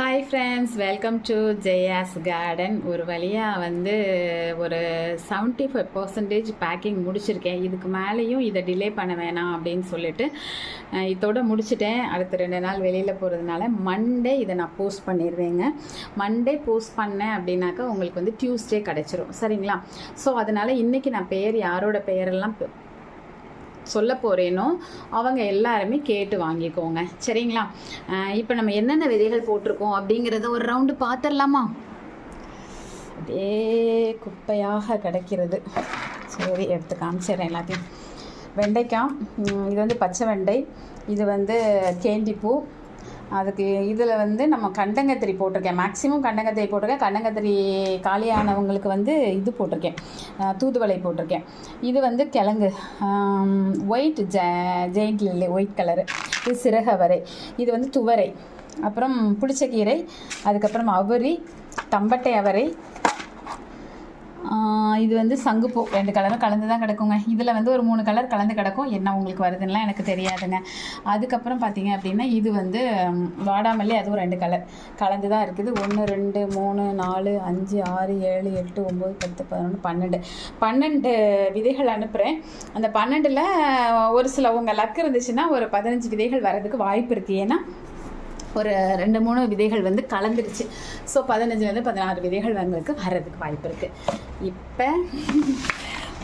Hi friends welcome to Jaya's garden ஒரு வழியாக வந்து ஒரு செவன்ட்டி ஃபைவ் பர்சன்டேஜ் பேக்கிங் முடிச்சிருக்கேன். இதுக்கு மேலேயும் இதை டிலே பண்ண வேணாம் அப்படின்னு சொல்லிட்டு இதோட முடிச்சிட்டேன். அடுத்த ரெண்டு நாள் வெளியில் போகிறதுனால மண்டே இதை நான் போஸ்ட் பண்ணிடுவேங்க மண்டே போஸ்ட் பண்ணேன் அப்படின்னாக்கா உங்களுக்கு வந்து டியூஸ்டே கிடச்சிரும். சரிங்களா? ஸோ அதனால் இன்றைக்கி நான் பெயர் யாரோட பெயரெல்லாம் சொல்ல போகிறேனோ அவங்க எல்லாருமே கேட்டு வாங்கிக்கோங்க. சரிங்களா? இப்போ நம்ம என்னென்ன விதைகள் போட்டிருக்கோம் அப்படிங்கிறத ஒரு ரவுண்டு பார்த்துடலாமா அப்படியே குப்பையாக கிடைக்கிறது. சரி எடுத்து காமிச்சிடறேன் எல்லாத்தையும். வெண்டைக்காய் இது வந்து பச்சை வெண்டை இது வந்து கேண்டிப்பூ அதுக்கு இதில் வந்து நம்ம கண்டங்கத்திரி போட்டிருக்கேன். மேக்ஸிமம் கண்டங்கத்திரி போட்டிருக்கேன். கண்டங்கத்திரி காலியானவங்களுக்கு வந்து இது போட்டிருக்கேன். தூதுவளை போட்டிருக்கேன். இது வந்து கிழங்கு. ஒயிட் ஜ ஜெயிண்ட் லில்லி ஒயிட் கலரு இது சிறகவரை இது வந்து துவரை. அப்புறம் புளிச்சக்கீரை அதுக்கப்புறம் அவரி தம்பட்டை அவரை இது வந்து சங்குப்பூ ரெண்டு கலரும் கலந்து தான் கிடக்குங்க. இதில் வந்து ஒரு மூணு கலர் கலந்து கிடக்கும். என்ன உங்களுக்கு வருதுன்னெலாம் எனக்கு தெரியாதுங்க. அதுக்கப்புறம் பார்த்தீங்க அப்படின்னா இது வந்து வாடாமல்லி அதுவும் ரெண்டு கலர் கலந்து தான் இருக்குது. ஒன்று ரெண்டு மூணு நாலு அஞ்சு ஆறு ஏழு எட்டு ஒம்பது பத்து பதினொன்று பன்னெண்டு. பன்னெண்டு விதைகள் அனுப்புகிறேன் அந்த பன்னெண்டில் ஒரு சில உங்கள் லக் இருந்துச்சுன்னா ஒரு பதினஞ்சு விதைகள் வர்றதுக்கு வாய்ப்பு இருக்குது ஏன்னா ஒரு ரெண்டு மூணு விதைகள் வந்து கலந்துருச்சு. ஸோ பதினஞ்சுலேருந்து பதினாறு விதைகள் உங்களுக்கு வர்றதுக்கு வாய்ப்பு இருக்குது இப்போ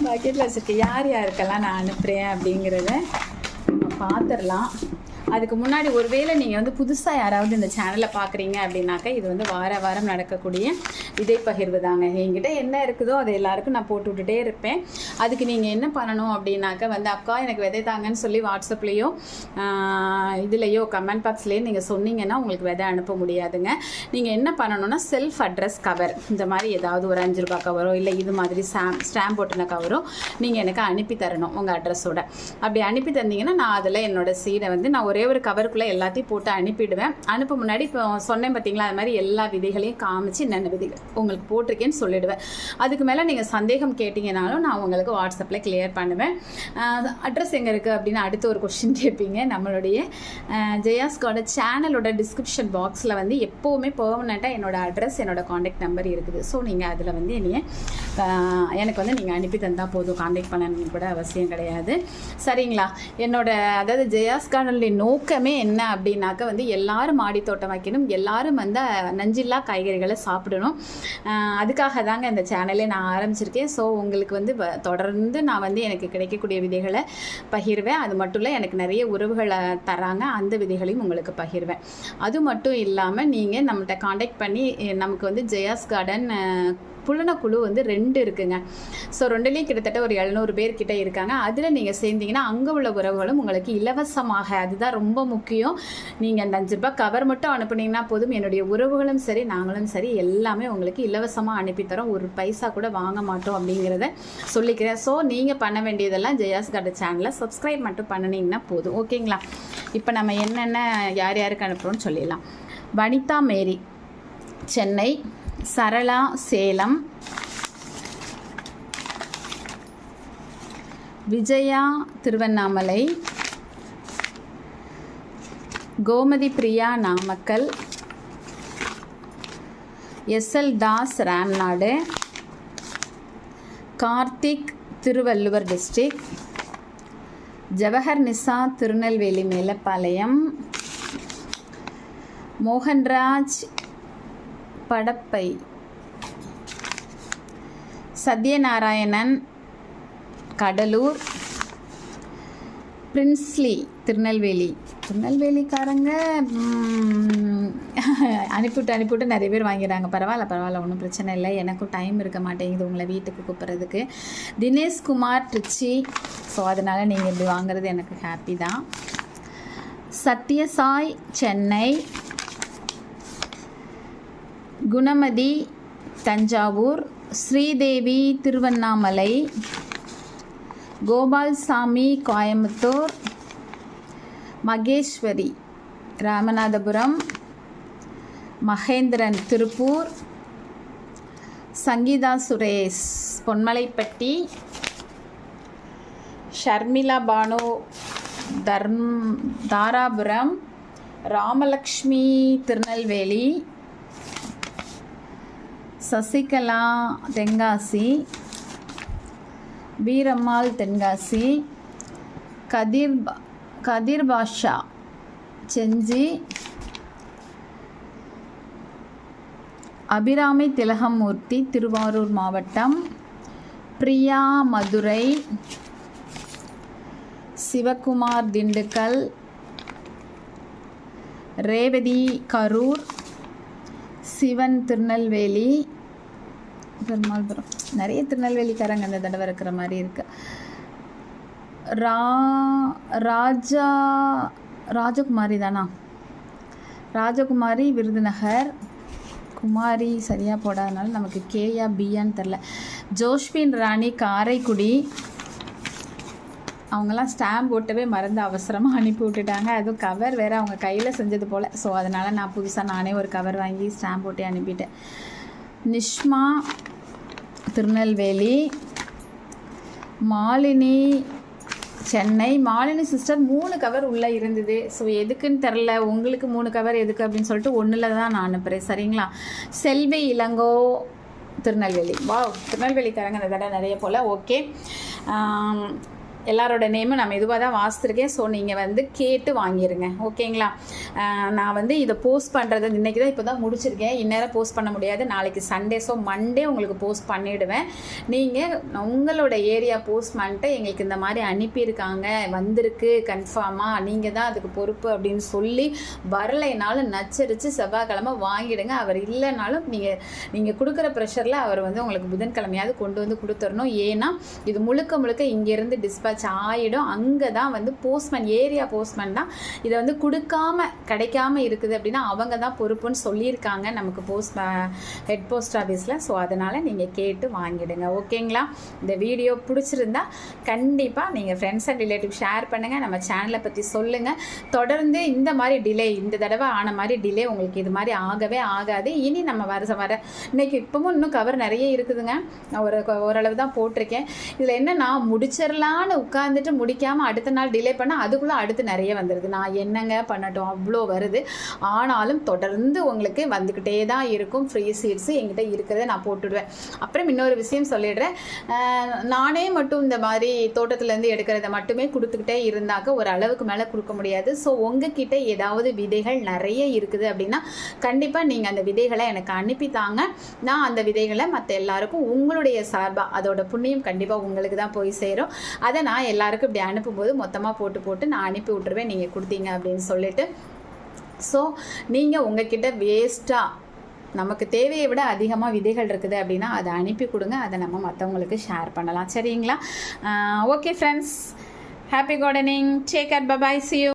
பக்கெட்டில் வச்சுருக்க யார் யாருக்கெல்லாம் நான் அனுப்புகிறேன் அப்படிங்கிறத நம்ம பார்த்துடலாம் அதுக்கு முன்னாடி ஒருவேளை நீங்கள் வந்து புதுசாக யாராவது இந்த சேனலை பார்க்குறீங்க அப்படின்னாக்கா இது வந்து வார வாரம் நடக்கக்கூடிய விதை பகிர்வு தாங்க என்கிட்ட என்ன இருக்குதோ அதை எல்லாருக்கும் நான் போட்டு விட்டுட்டே இருப்பேன். அதுக்கு நீங்கள் என்ன பண்ணணும் அப்படின்னாக்கா வந்து அக்கா எனக்கு விதை தாங்கன்னு சொல்லி வாட்ஸ்அப்லேயோ இதுலேயோ கமெண்ட் பாக்ஸ்லேயோ நீங்கள் சொன்னீங்கன்னா உங்களுக்கு விதை அனுப்ப முடியாதுங்க. நீங்கள் என்ன பண்ணணும்னா செல்ஃப் அட்ரஸ் கவர் இந்த மாதிரி ஏதாவது ஒரு அஞ்சு ரூபாய் கவரோ இல்லை இது மாதிரி ஸ்டாம்ப் ஸ்டாம்ப் போட்டின கவரோ நீங்கள் எனக்கு அனுப்பி தரணும் உங்கள் அட்ரஸோட அப்படி அனுப்பி தந்தீங்கன்னா நான் அதில் என்னோடய சீடை வந்து நான் ஒரே ஒரு கவருக்குள்ளே எல்லாத்தையும் போட்டு அனுப்பிடுவேன். அனுப்ப முன்னாடி இப்போ சொன்னேன் பார்த்தீங்களா அது மாதிரி எல்லா விதைகளையும் காமிச்சு என்னென்ன விதைகள் உங்களுக்கு போட்டிருக்கேன்னு சொல்லிடுவேன். அதுக்கு மேலே நீங்கள் சந்தேகம் கேட்டிங்கனாலும் நான் உங்களுக்கு வாட்ஸ்அப்பில் கிளியர் பண்ணுவேன். அட்ரஸ் எங்கே இருக்குது அப்படின்னு அடுத்து ஒரு கொஷின் கேட்பீங்க. நம்மளுடைய ஜெயாஸ்கோட சேனலோட டிஸ்கிரிப்ஷன் பாக்ஸில் வந்து எப்போவுமே பெர்மனெண்ட்டாக என்னோடய அட்ரஸ் என்னோட காண்டாக்ட் நம்பர் இருக்குது. ஸோ நீங்கள் அதில் வந்து என்னைய எனக்கு வந்து நீங்கள் அனுப்பி தந்தால் போதும். காண்டாக்ட் பண்ணணும்னு கூட அவசியம் கிடையாது. சரிங்களா? என்னோட அதாவது ஜெயாஸ்கானுடைய நோக்கமே என்ன அப்படின்னாக்க வந்து எல்லாரும் மாடி தோட்டம் வைக்கணும். எல்லாரும் வந்து நஞ்சில்லா காய்கறிகளை சாப்பிடணும். அதுக்காக தாங்க இந்த சேனலே நான் ஆரம்பிச்சிருக்கேன். ஸோ உங்களுக்கு வந்து வ- தொடர்ந்து நான் வந்து எனக்கு கிடைக்கக்கூடிய விதைகளை பகிர்வேன். அது மட்டும் இல்லை எனக்கு நிறைய உறவுகளை தராங்க. அந்த விதைகளையும் உங்களுக்கு பகிர்வேன். அது மட்டும் இல்லாமல் நீங்கள் நம்மகிட்ட காண்டாக்ட் பண்ணி நமக்கு வந்து ஜெயாஸ் கார்டன் புலனக்குழு வந்து ரெண்டு இருக்குங்க. ஸோ ரெண்டுலேயும் கிட்டத்தட்ட ஒரு எழுநூறு பேர் கிட்ட இருக்காங்க. அதில் நீங்கள் சேர்ந்தீங்கன்னா அங்கே உள்ள உறவுகளும் உங்களுக்கு இலவசமாக அதுதான் ரொம்ப முக்கியம். நீங்கள் அந்த அஞ்சு ரூபாய் கவர் மட்டும் அனுப்புனீங்கன்னா போதும். என்னுடைய உறவுகளும் சரி நாங்களும் சரி எல்லாமே உங்களுக்கு இலவசமாக அனுப்பித்தரோம் ஒரு பைசா கூட வாங்க மாட்டோம் அப்படிங்கிறத சொல்லிக்கிறேன். ஸோ நீங்கள் பண்ண வேண்டியதெல்லாம் ஜெயாஸ் கார்டு சேனலை சப்ஸ்கிரைப் மட்டும் பண்ணினீங்கன்னா போதும். ஓகேங்களா? இப்போ நம்ம என்னென்ன யார் யாருக்கு அனுப்புகிறோம்னு சொல்லிடலாம். Vanitha Mary Chennai. Sarala Salem. Vijaya Tiruvannamalai. Gomathi Priya Namakkal. SL Das Ramnad. Karthik Thiruvalluvar district. Jawahar Nisha Tirunelveli Melapalayam. Mohanraj Padappai. Sathyanarayanan Cuddalore. Prinsley Tirunelveli. திருநெல்வேலிக்காரங்க அனுப்பிவிட்டு அனுப்பிவிட்டு நிறைய பேர் வாங்கிறாங்க பரவாயில்ல பரவாயில்ல ஒன்றும் பிரச்சனை இல்லை. எனக்கும் டைம் இருக்க மாட்டேங்குது உங்களை வீட்டுக்கு கூப்பிட்றதுக்கு. தினேஷ்குமார் ட்ரிச்சி. ஸோ அதனால் நீங்கள் இப்படி வாங்குறது எனக்கு ஹாப்பி தான். சத்யசாய் சென்னை. குணமதி தஞ்சாவூர் ஸ்ரீதேவி திருவண்ணாமலை கோபால்சாமி கோயம்புத்தூர் மகேஸ்வரி ராமநாதபுரம் மகேந்திரன் திருப்பூர் சங்கீதா சுரேஷ் பொன்மலைப்பட்டி ஷர்மிளா பானு தர்ம் தாராபுரம் ராமலக்ஷ்மி திருநெல்வேலி சசிகலா தென்காசி வீரம்மாள் தென்காசி கதிர் கதிர் பாஷா செஞ்சி அபிராமி திலகமூர்த்தி திருவாரூர் மாவட்டம் பிரியா மதுரை சிவகுமார் திண்டுக்கல் ரேவதி கரூர் சிவன் திருநெல்வேலி பெருமாள்புரம் நிறைய திருநெல்வேலிக்காரங்க அந்த தடவை இருக்கிற மாதிரி இருக்கு. ரா ராஜா ராஜகுமாரி தானா? ராஜகுமாரி விருதுநகர் குமாரி சரியாக போடாதனால நமக்கு கேயா பியான்னு தெரில ஜோஷ்பின் ராணி காரைக்குடி. அவங்கெல்லாம் ஸ்டாம்ப் போட்டவே மறந்து அவசரமாக அனுப்பி விட்டுட்டாங்க. அதுவும் கவர் வேறு அவங்க கையில் செஞ்சது போல். ஸோ அதனால் நான் புதுசாக நானே ஒரு கவர் வாங்கி ஸ்டாம்ப் போட்டு அனுப்பிட்டேன். நிஷ்மா திருநெல்வேலி மாலினி சென்னை. மாலினி சிஸ்டர் மூணு கவர் உள்ளே இருந்தது. ஸோ எதுக்குன்னு தெரில உங்களுக்கு மூணு கவர் எதுக்கு அப்படின்னு சொல்லிட்டு ஒன்றில் தான் நான் அனுப்புகிறேன் சரிங்களா? செல்வி இளங்கோ திருநெல்வேலி. வா திருநெல்வேலிக்காரங்க இந்த தடவை நிறைய போல். ஓகே எல்லாரோட நேமும் நான் மெதுவாக தான் வாசித்திருக்கேன். ஸோ நீங்கள் வந்து கேட்டு வாங்கிடுங்க ஓகேங்களா நான் வந்து இதை போஸ்ட் பண்ணுறது இன்றைக்கி தான் இப்போ தான் முடிச்சிருக்கேன். இந்நேரம் போஸ்ட் பண்ண முடியாது. நாளைக்கு சண்டே ஸோ மண்டே உங்களுக்கு போஸ்ட் பண்ணிவிடுவேன் நீங்கள் உங்களோட ஏரியா போஸ்ட் பண்ணிட்டு எங்களுக்கு இந்த மாதிரி அனுப்பியிருக்காங்க. வந்திருக்கு கன்ஃபார்மாக நீங்கள் தான் அதுக்கு பொறுப்பு அப்படின்னு சொல்லி வரலைனாலும் நச்சரித்து செவ்வாய்க்கிழமை வாங்கிடுங்க. அவர் இல்லைனாலும் நீங்கள் நீங்கள் கொடுக்குற ப்ரெஷரில் அவர் வந்து உங்களுக்கு புதன்கிழமையாவது கொண்டு வந்து கொடுத்துடணும். ஏன்னா இது முழுக்க முழுக்க இங்கேருந்து டிஸ்பேச் ஆகிடும் அங்கே தான் வந்து போஸ்ட்மேன் ஏரியா போஸ்ட்மேன் தான் இதை வந்து கொடுக்காம கிடைக்காம இருக்குது அப்படின்னா அவங்க தான் பொறுப்புன்னு சொல்லியிருக்காங்க நமக்கு போஸ்ட் ஹெட் போஸ்ட் ஆஃபீஸில் ஸோ அதனால் நீங்கள் கேட்டு வாங்கிடுங்க. ஓகேங்களா? இந்த வீடியோ பிடிச்சிருந்தா கண்டிப்பாக நீங்கள் ஃப்ரெண்ட்ஸ் அண்ட் ரிலேட்டிவ் ஷேர் பண்ணுங்கள் நம்ம சேனலை பற்றி சொல்லுங்கள் தொடர்ந்து இந்த மாதிரி டிலே இந்த தடவை ஆன மாதிரி டிலே உங்களுக்கு இது மாதிரி ஆகவே ஆகாது. இனி நம்ம வர வர இன்னைக்கு இப்பவும் இன்னும் கவர் நிறைய இருக்குதுங்க. நான் ஒரு ஓரளவு தான் போட்டிருக்கேன். இதில் என்னன்னா முடிச்சிடலான்னு உட்காந்துட்டு முடிக்காமல் அடுத்த நாள் டிலே பண்ணால் அதுக்குள்ளே அடுத்து நிறைய வந்துடுது நான் என்னங்க பண்ணட்டும்? அவ்வளோ வருது. ஆனாலும் தொடர்ந்து உங்களுக்கு வந்துக்கிட்டே தான் இருக்கும். ஃப்ரீ சீட்ஸு எங்கிட்ட இருக்கிறத நான் போட்டுடுவேன். அப்புறம் இன்னொரு விஷயம் சொல்லிடுறேன். நானே மட்டும் இந்த மாதிரி தோட்டத்துலேருந்து எடுக்கிறத மட்டுமே கொடுத்துக்கிட்டே இருந்தாக்க ஒரு அளவுக்கு மேலே கொடுக்க முடியாது. ஸோ உங்ககிட்ட ஏதாவது விதைகள் நிறைய இருக்குது அப்படின்னா கண்டிப்பாக நீங்கள் அந்த விதைகளை எனக்கு அனுப்பி தாங்க. நான் அந்த விதைகளை மற்ற எல்லாருக்கும் உங்களுடைய சார்பாக அதோட புண்ணியம் கண்டிப்பாக உங்களுக்கு தான் போய் சேரும். அதை நான் எல்லாருக்கும் இப்படி அனுப்பும்போது மொத்தமாக போட்டு போட்டு நான் அனுப்பி விட்டுருவேன். நீங்கள் கொடுத்தீங்க அப்படின்னு சொல்லிட்டு. ஸோ நீங்கள் உங்ககிட்ட வேஸ்ட்டாக நமக்கு தேவையை விட அதிகமாக விதைகள் இருக்குது அப்படின்னா அதை அனுப்பி கொடுங்க. அதை நம்ம மற்றவங்களுக்கு ஷேர் பண்ணலாம். சரிங்களா? Okay friends happy gardening take care bye bye see you